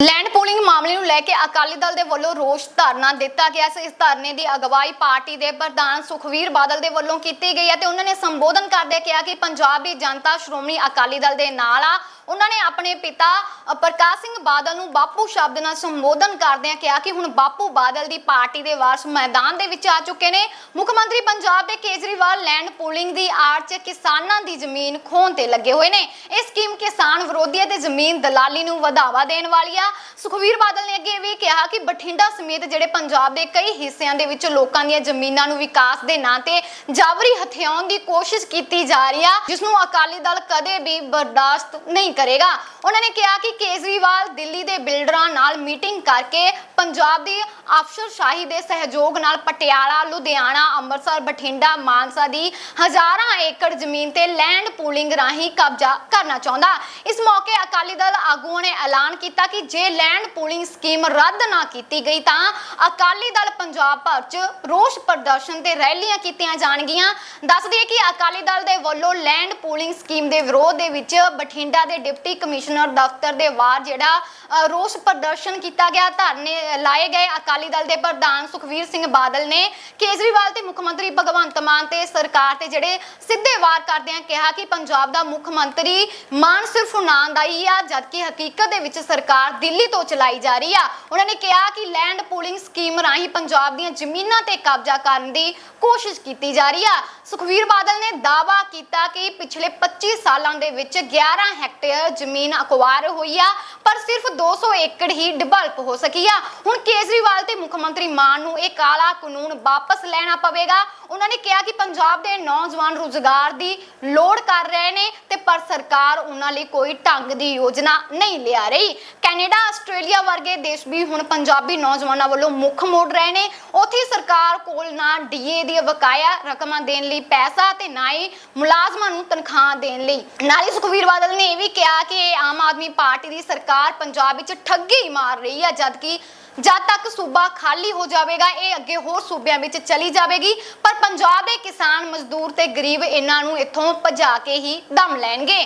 Land pooling ਮਾਮਲੇ ਨੂੰ ਲੈ ਕੇ ਅਕਾਲੀ ਦਲ ਦੇ ਵੱਲੋਂ ਰੋਸ ਧਰਨਾ ਦਿੱਤਾ ਗਿਆ ਸੀ। ਇਸ ਧਰਨੇ ਦੀ ਅਗਵਾਈ ਪਾਰਟੀ ਦੇ ਪ੍ਰਧਾਨ ਸੁਖਵੀਰ ਬਾਦਲ ਦੇ ਵੱਲੋਂ ਕੀਤੀ ਗਈ ਹੈ ਤੇ ਉਹਨਾਂ ਨੇ ਸੰਬੋਧਨ ਕਰਦੇ ਕਿਹਾ ਕਿ ਪੰਜਾਬ ਦੀ ਜਨਤਾ ਸ਼੍ਰੋਮਣੀ ਅਕਾਲੀ ਦਲ ਦੇ ਨਾਲ ਆ। ਉਹਨਾਂ ਨੇ ਆਪਣੇ ਪਿਤਾ ਪ੍ਰਕਾਸ਼ ਸਿੰਘ ਬਾਦਲ ਨੂੰ ਬਾਪੂ ਸ਼ਬਦ ਨਾਲ ਸੰਬੋਧਨ ਕਰਦਿਆਂ ਕਿਹਾ ਕਿ ਹੁਣ ਬਾਪੂ ਬਾਦਲ ਦੀ ਪਾਰਟੀ ਦੇ ਵਾਰਸ ਮੈਦਾਨ ਦੇ ਵਿੱਚ ਆ ਚੁੱਕੇ ਨੇ। ਮੁੱਖ ਮੰਤਰੀ ਪੰਜਾਬ ਦੇ ਕੇਜਰੀਵਾਲ ਲੈਂਡ ਪੂਲਿੰਗ ਦੀ ਆੜ 'ਚ ਕਿਸਾਨਾਂ ਦੀ ਜ਼ਮੀਨ ਖੋਹਣ ਤੇ ਲੱਗੇ ਹੋਏ ਨੇ। ਇਹ ਸਕੀਮ ਕਿਸਾਨ ਵਿਰੋਧੀ ਤੇ ਜ਼ਮੀਨ ਦਲਾਲੀ ਨੂੰ ਵਧਾਵਾ ਦੇਣ ਵਾਲੀ ਆ। ਸੁਖਵੀਰ ਬਾਦਲ ਨੇ ਅੱਗੇ ਇਹ ਵੀ ਕਿਹਾ ਕਿ ਬਠਿੰਡਾ ਸਮੇਤ ਜਿਹੜੇ ਪੰਜਾਬ ਦੇ ਕਈ ਹਿੱਸਿਆਂ ਦੇ ਵਿੱਚ ਲੋਕਾਂ ਦੀਆਂ ਜ਼ਮੀਨਾਂ ਨੂੰ ਵਿਕਾਸ ਦੇ ਨਾਂ ਤੇ ਜਾਬਰੀ ਹਥਿਆਉਣ ਦੀ ਕੋਸ਼ਿਸ਼ ਕੀਤੀ ਜਾ ਰਹੀ ਆ, ਜਿਸ ਨੂੰ ਅਕਾਲੀ ਦਲ ਕਦੇ ਵੀ ਬਰਦਾਸ਼ਤ ਨਹੀਂ ਕਰੇਗਾ। ਉਹਨਾਂ ਨੇ ਕਿਹਾ ਕਿ ਕੇਜਰੀਵਾਲ ਦਿੱਲੀ ਦੇ ਬਿਲਡਰਾਂ ਨਾਲ ਮੀਟਿੰਗ ਕਰਕੇ ਪੰਜਾਬ ਦੀ ਅਫਸਰਸ਼ਾਹੀ ਦੇ ਸਹਿਯੋਗ ਨਾਲ ਪਟਿਆਲਾ, ਲੁਧਿਆਣਾ, ਅੰਮ੍ਰਿਤਸਰ, ਬਠਿੰਡਾ, ਮਾਨਸਾ ਦੀ ਹਜ਼ਾਰਾਂ ਏਕੜ ਜ਼ਮੀਨ ਤੇ ਲੈਂਡ ਪੂਲਿੰਗ ਰਾਹੀਂ ਕਬਜ਼ਾ ਕਰਨਾ ਚਾਹੁੰਦਾ। ਇਸ ਮੌਕੇ ਅਕਾਲੀ ਦਲ ਆਗੂਆਂ ਨੇ ਐਲਾਨ ਕੀਤਾ ਕਿ ਜੇ ਲੈਂਡ ਪੂਲਿੰਗ ਸਕੀਮ ਰੱਦ ਨਾ ਕੀਤੀ ਗਈ ਤਾਂ ਅਕਾਲੀ ਦਲ ਪੰਜਾਬ ਭਰ 'ਚ ਰੋਸ ਪ੍ਰਦਰਸ਼ਨ ਤੇ ਰੈਲੀਆਂ ਕੀਤੀਆਂ ਜਾਣਗੀਆਂ। ਦੱਸ ਦਈਏ ਕਿ ਅਕਾਲੀ ਦਲ ਦੇ ਵੱਲੋਂ ਲੈਂਡ ਪੂਲਿੰਗ ਸਕੀਮ ਦੇ ਵਿਰੋਧ ਦੇ ਵਿੱਚ ਬਠਿੰਡਾ ਦੇ ਡਿਪਟੀ ਕਮਿਸ਼ਨਰ ਦਫ਼ਤਰ ਦੇ ਬਾਹਰ ਜਿਹੜਾ ਅ, ਰੋਸ ਪ੍ਰਦਰਸ਼ਨ ਕੀਤਾ ਗਿਆ ਧਰਨੇ ਲਾਏ ਗਏ। ਅਕਾਲੀ ਦਲ ਦੇ ਪ੍ਰਧਾਨ ਸੁਖਵੀਰ ਸਿੰਘ ਬਾਦਲ ਨੇ ਕੇਜਰੀਵਾਲ ਤੇ ਮੁੱਖ ਮੰਤਰੀ ਭਗਵੰਤ ਮਾਨ ਤੇ ਸਰਕਾਰ ਤੇ ਜਿਹੜੇ ਸਿੱਧੇ ਵਾਰ ਕਰਦਿਆਂ ਕਿਹਾ ਕਿ ਪੰਜਾਬ ਦਾ ਮੁੱਖ ਮੰਤਰੀ ਮਾਨ ਸਿਰਫ ਨਾਂ ਦਾ ਹੀ ਆ ਜਦਕਿ ਹਕੀਕਤ ਦੇ ਵਿੱਚ ਸਰਕਾਰ ਦਿੱਲੀ ਤੋਂ ਚਲਾਈ ਜਾ ਰਹੀ ਆ। ਉਹਨਾਂ ਨੇ ਕਿਹਾ ਕਿ ਲੈਂਡ ਪੂਲਿੰਗ ਸਕੀਮ ਰਾਹੀਂ ਪੰਜਾਬ ਦੀਆਂ ਜ਼ਮੀਨਾਂ ਤੇ ਕਬਜ਼ਾ ਕਰਨ ਦੀ ਕੋਸ਼ਿਸ਼ ਕੀਤੀ ਜਾ ਰਹੀ ਆ। ਸੁਖਵੀਰ ਬਾਦਲ ਨੇ ਦਾਅਵਾ ਕੀਤਾ ਕਿ ਪਿਛਲੇ 25 ਸਾਲਾਂ ਦੇ ਵਿੱਚ 11 ਹੈਕਟੇਅਰ ਜ਼ਮੀਨ ਅਕਵਾਇਰ ਹੋਈ ਆ, ਪਰ ਸਿਰਫ 200 ਏਕੜ ਹੀ ਡਿਵੈਲਪ ਹੋ ਸਕੀ ਆ। ਹੁਣ ਕੇਜਰੀਵਾਲ ਤੇ ਮੁੱਖ ਮੰਤਰੀ ਮਾਨ ਨੂੰ ਇਹ ਕਾਲਾ ਕਾਨੂੰਨ ਵਾਪਸ ਲੈਣਾ ਪਵੇਗਾ। ਉਹਨਾਂ ਨੇ ਕਿਹਾ ਕਿ ਪੰਜਾਬ ਦੇ ਨੌਜਵਾਨ ਰੁਜ਼ਗਾਰ ਦੀ ਲੋੜ ਕਰ ਰਹੇ ਨੇ ਤੇ ਪਰ ਸਰਕਾਰ ਉਹਨਾਂ ਲਈ ਕੋਈ ਢੰਗ ਦੀ ਯੋਜਨਾ ਨਹੀਂ ਲਿਆ ਰਹੀ। ਕੈਨੇਡਾ, ਆਸਟ੍ਰੇਲੀਆ ਵਰਗੇ ਦੇਸ਼ ਵੀ ਹੁਣ ਪੰਜਾਬੀ ਨੌਜਵਾਨਾਂ ਵੱਲੋਂ ਮੁੱਖ ਮੋੜ ਰਹੇ ਨੇ। ਉੱਥੇ ਸਰਕਾਰ ਕੋਲ ਨਾ ਡੀਏ ਦੀ ਬਕਾਇਆ ਰਕਮਾਂ ਦੇਣ ਲਈ ਪੈਸਾ ਤੇ ਨਾ ਹੀ ਮੁਲਾਜ਼ਮਾਂ ਨੂੰ ਤਨਖਾਹ ਦੇਣ ਲਈ। ਨਾਲੇ ਸੁਖਵੀਰ ਬਾਦਲ ਨੇ ਇਹ ਵੀ ਕਿਹਾ ਕਿਹਾ ਕਿ ਆਮ ਆਦਮੀ ਪਾਰਟੀ ਦੀ ਸਰਕਾਰ ਪੰਜਾਬ ਵਿੱਚ ਠੱਗੀ ਮਾਰ ਰਹੀ ਹੈ ਜਦਕਿ ਜਦ ਤੱਕ ਸੂਬਾ ਖਾਲੀ ਹੋ ਜਾਵੇਗਾ, ਇਹ ਅੱਗੇ ਹੋਰ ਸੂਬਿਆਂ ਵਿੱਚ ਚਲੀ ਜਾਵੇਗੀ। ਪਰ ਪੰਜਾਬ ਦੇ ਕਿਸਾਨ ਮਜ਼ਦੂਰ ਤੇ ਗਰੀਬ, ਇਹਨਾਂ ਨੂੰ ਇੱਥੋਂ ਭਜਾ ਕੇ ਹੀ ਦਮ ਲੈਣਗੇ।